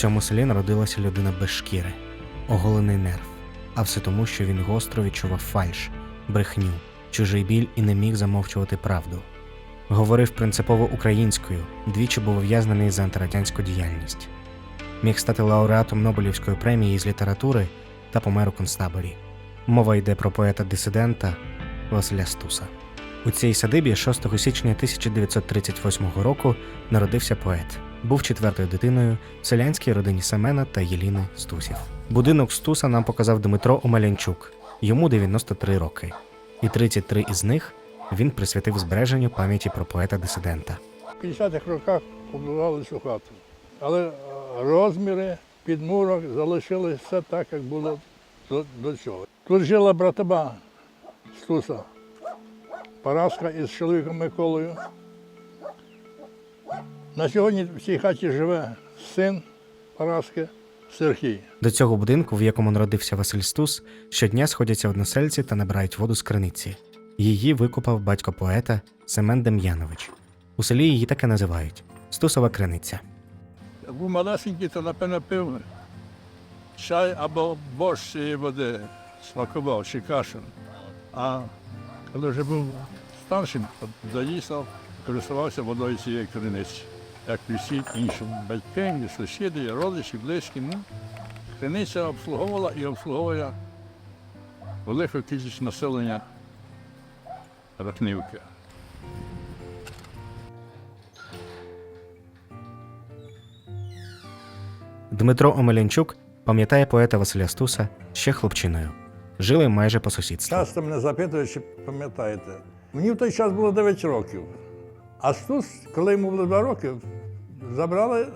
цьому селі народилася людина без шкіри, оголений нерв, а все тому, що він гостро відчував фальш, брехню, чужий біль і не міг замовчувати правду. Говорив принципово українською, двічі був ув'язнений за антирадянську діяльність. Міг стати лауреатом Нобелівської премії з літератури та помер у концтаборі. Мова йде про поета-дисидента Василя Стуса. У цій садибі 6 січня 1938 року народився поет. Був четвертою дитиною в селянській родині Семена та Єліни Стусів. Будинок Стуса нам показав Дмитро Омелянчук. Йому 93 роки, і 33 із них він присвятив збереженню пам'яті про поета-дисидента. В 50-х роках побудували цю хату. Але е, розміри підмурок залишились все так, як було до цього. Тут жила братаба Стуса, Параска із чоловіком Миколою. На сьогодні в цій хаті живе син Параски Сергій. До цього будинку, в якому народився Василь Стус, щодня сходяться односельці та набирають воду з криниці. Її викопав батько поета Семен Дем'янович. У селі її так і називають Стусова криниця. Як був малесенький, то напевно пив чай або борщ цієї води смакував чи кашу. А коли вже був старшим, то заїсав, користувався водою цієї криниці, як і всі іншим батькам, і сусіди, і родичі, близькі. Ну, криниця обслуговувала і обслуговує велику кількість населення Рахнівки. Дмитро Омелянчук пам'ятає поета Василя Стуса ще хлопчиною. Жили майже по сусідству. Часто мене запитують, чи пам'ятаєте. Мені в той час було 9 років. А Стус, коли йому було 2 роки, забрали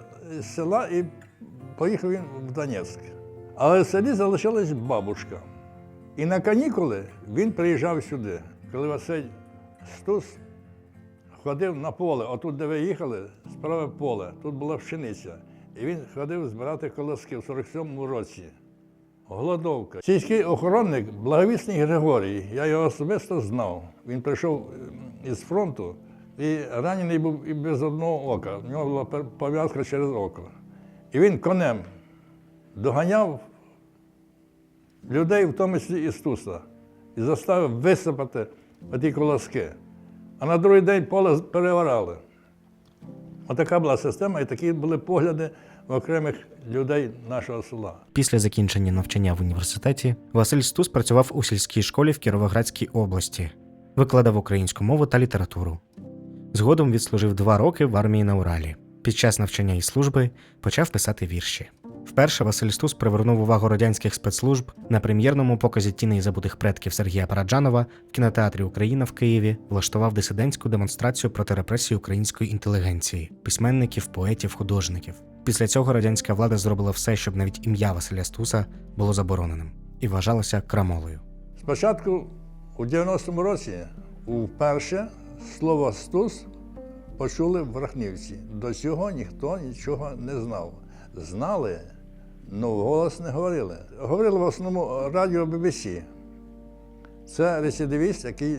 з села і поїхав він в Донецьк. Але в селі залишилась бабушка. І на канікули він приїжджав сюди. Коли Василь Стус ходив на поле, отут, де ви їхали, справа поле, тут була пшениця. І він ходив збирати колоски в 47-му році. Голодовка. Сільський охоронник благовісний Григорій, я його особисто знав. Він прийшов е, із фронту і ранений був і без одного ока. У нього була пов'язка через око. І він конем доганяв людей, в тому числі із Туса, і заставив висипати ті колоски. А на другий день поле переорали. Отака була система, і такі були погляди окремих людей нашого села. Після закінчення навчання в університеті Василь Стус працював у сільській школі в Кіровоградській області, викладав українську мову та літературу. Згодом відслужив два роки в армії на Уралі. Під час навчання і служби почав писати вірші. Вперше Василь Стус привернув увагу радянських спецслужб на прем'єрному показі тіней забутих предків Сергія Параджанова в кінотеатрі Україна в Києві влаштував дисидентську демонстрацію проти репресій української інтелігенції, письменників, поетів, художників. Після цього радянська влада зробила все, щоб навіть ім'я Василя Стуса було забороненим і вважалося крамолою. Спочатку у 90-му році вперше слово Стус почули в Рахнівці. До цього ніхто нічого не знав. Знали, але вголос не говорили. Говорили в основному радіо BBC. Це рецидивіст, який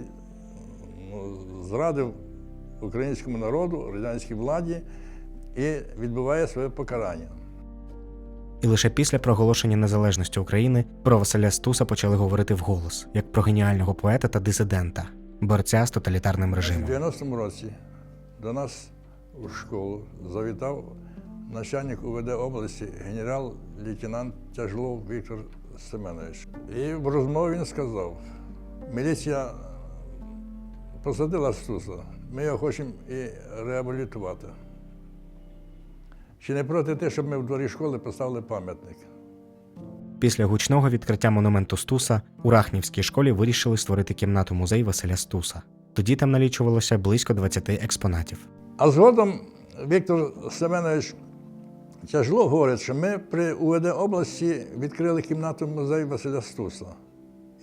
ну, зрадив українському народу, радянській владі і відбуває своє покарання. І лише після проголошення незалежності України про Василя Стуса почали говорити вголос, як про геніального поета та дисидента, борця з тоталітарним режимом. У 90-му році до нас у школу завітав начальник УВД області генерал-лейтенант Тяжлов Віктор Семенович. І в розмові він сказав: міліція посадила Стуса, ми його хочемо і реабілітувати. Чи не проти те, щоб ми в дворі школи поставили пам'ятник? Після гучного відкриття монументу Стуса у Рахнівській школі вирішили створити кімнату музей Василя Стуса. Тоді там налічувалося близько 20 експонатів. А згодом Віктор Семенович Тяжло говорить, що ми при УВД області відкрили кімнату музею Василя Стуса.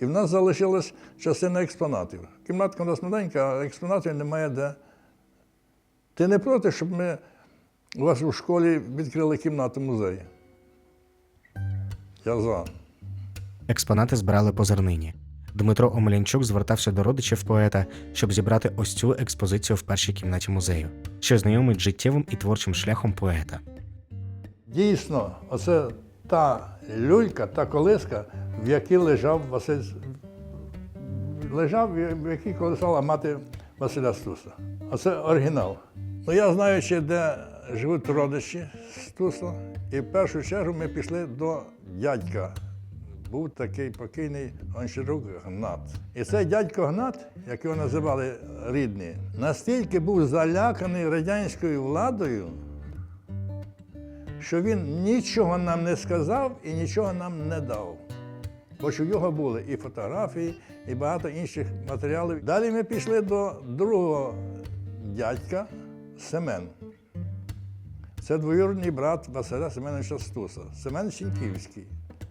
І в нас залишилась частина експонатів. Кімнатка у нас маленька, а експонатів немає де. Ти не проти, щоб ми у вас у школі відкрили кімнату музею? Я за. Експонати збирали по зернині. Дмитро Омелянчук звертався до родичів поета, щоб зібрати ось цю експозицію в першій кімнаті музею, що знайомить життєвим і творчим шляхом поета. Дійсно, оце та люлька, та колиска, в якій лежав Василь, лежав, в якій колисала мати Василя Стуса. Оце оригінал. Ну, я знаючи, де живуть родичі Стуса, і в першу чергу ми пішли до дядька. Був такий покійний Гончарук Гнат. І цей дядько Гнат, як його називали рідні, настільки був заляканий радянською владою, що він нічого нам не сказав і нічого нам не дав. Бо що в його були і фотографії, і багато інших матеріалів. Далі ми пішли до другого дядька Семен. Це двоюрідний брат Василя Семеновича Стуса, Семен Сіньківський.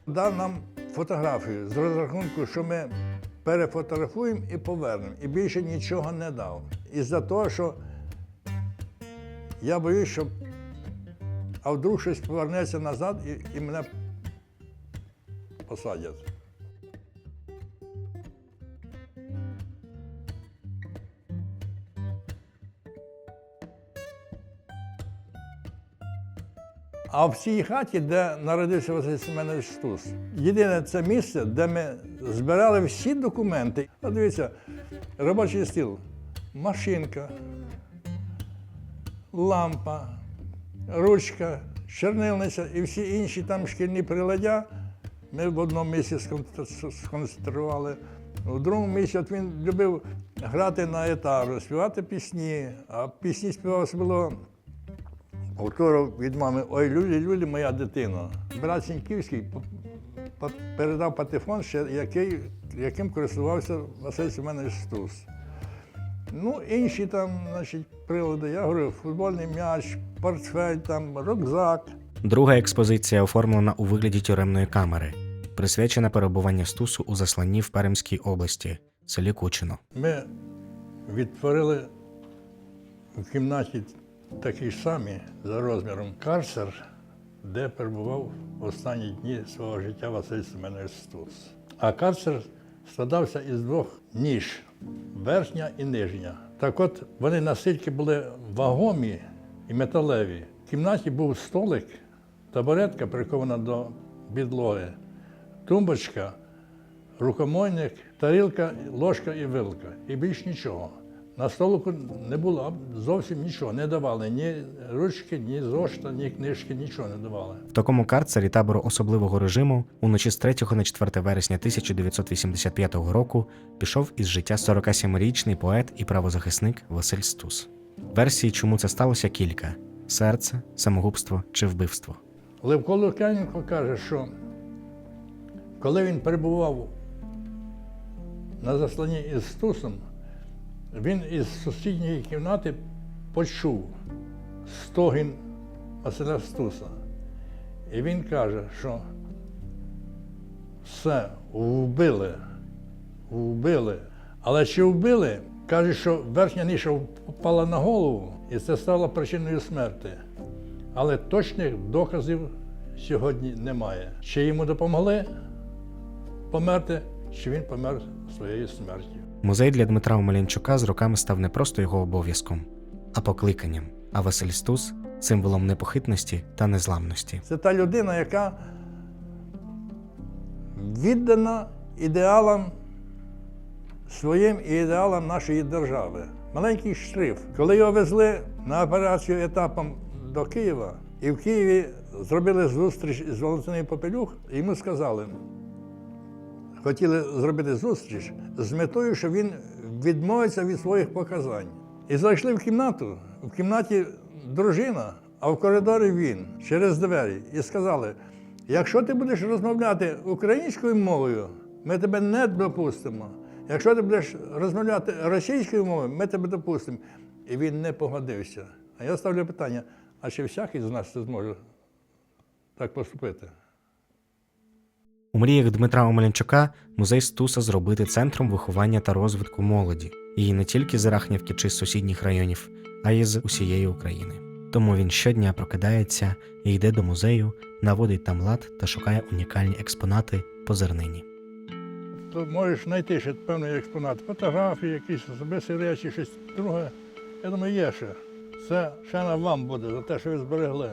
Дав нам фотографію з розрахунку, що ми перефотографуємо і повернемо. І більше нічого не дав. Із-за того, що я боюсь, що а вдруг щось повернеться назад і, і мене посадять. А в цій хаті, де народився Василь Семенович Стус, єдине це місце, де ми збирали всі документи. От дивіться, робочий стіл, машинка, лампа, ручка, чернильниця і всі інші там шкільні приладдя. Ми в одному місці сконцентрували. У другому місці от він любив грати на гітару, співати пісні, а пісні співав особливо Повторив від мами Ой, Люлі, Люлі, моя дитина. Брат Сіньківський передав патефон, ще який, яким користувався Василь Семенович Стус. Ну, інші там, значить, прилади, я говорю, футбольний м'яч, портфель, там, рюкзак. Друга експозиція оформлена у вигляді тюремної камери, присвячена перебуванню Стусу у засланні в Пермській області, селі Кучино. Ми відтворили в кімнаті такий самий за розміром карцер, де перебував в останні дні свого життя Василь Семенович Стус. А карцер складався із двох ніж верхня і нижня. Так от вони настільки були вагомі і металеві. В кімнаті був столик, табуретка прикована до підлоги, тумбочка, рукомойник, тарілка, ложка і вилка. І більш нічого. На столику не було зовсім нічого, не давали ні ручки, ні зошита, ні книжки, нічого не давали. В такому карцері табору особливого режиму уночі з 3 на 4 вересня 1985 року пішов із життя 47-річний поет і правозахисник Василь Стус. Версій, чому це сталося, кілька: серце, самогубство чи вбивство. Левко Лук'яненко каже, що коли він перебував на засланні із Стусом, він із сусідньої кімнати почув стогін Василя Стуса. І він каже, що все, вбили, вбили. Але чи вбили? Каже, що верхня ніша впала на голову, і це стало причиною смерті. Але точних доказів сьогодні немає. Чи йому допомогли померти, чи він помер своєю смертю. Музей для Дмитра Омелянчука з роками став не просто його обов'язком, а покликанням. А Василь Стус символом непохитності та незламності. Це та людина, яка віддана ідеалам своїм і ідеалам нашої держави. Маленький шрифт. Коли його везли на операцію етапом до Києва, і в Києві зробили зустріч з Валентиною Попелюх, і йому сказали, хотіли зробити зустріч з метою, що він відмовиться від своїх показань. І зайшли в кімнату. В кімнаті дружина, а в коридорі він через двері. І сказали: якщо ти будеш розмовляти українською мовою, ми тебе не допустимо. Якщо ти будеш розмовляти російською мовою, ми тебе допустимо. І він не погодився. А я ставлю питання: а чи всякий з нас це зможе так поступити? У мріях Дмитра Омелянчука музей Стуса зробити центром виховання та розвитку молоді, і не тільки з Рахнівки чи з сусідніх районів, а й з усієї України. Тому він щодня прокидається і йде до музею, наводить там лад та шукає унікальні експонати по зернині. то можеш знайти ще певний експонат, фотографії, якісь особисті речі, щось друге. Я думаю, є ще. Це ще на вам буде за те, що ви зберегли.